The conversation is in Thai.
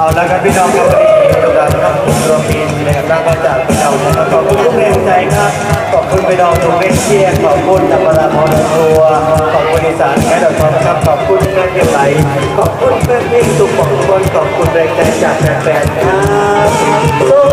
เอาละครับพี่น้องครับวันนี้ทุกท่านครับรวมทีมนะครับร่างมาจากพี่น้องนะครับขอบคุณทุกแรงใจครับขอบคุณพี่น้องทุกเล่นเชียร์ขอบคุณธรรมราพรทัวร์ขอบคุณอีสานแค่ดอกทองครับขอบคุณเพื่อนเพื่อนไหลขอบคุณเพื่อนเพื่อนทุกคนขอบคุณแรงใจจากแฟนๆครับ